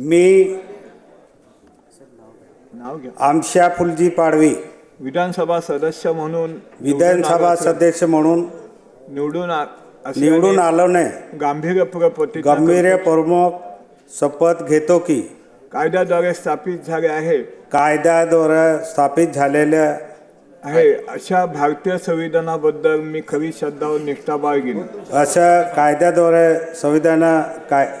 मी आमशा फुलजी पाडवी. विधानसभा सदस्य म्हणून विधानसभा सदस्य म्हणून निवडून आ- असल्याने निवडून आलो ने गांभीर्यपूर्वक प्रतिज्ञा गंभीर करतो. प्रमुख शपथ घेतो की. कायद्याद्वारे स्थापित झाले आहे. कायद्याद्वारे स्थापित झालेल्या आहे. अशा भारतीय संविधानाबद्दल मी खरी श्रद्धा व निष्ठा बाळगीन. अशा कायद्याद्वारे संविधान काय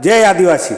जय आदिवासी.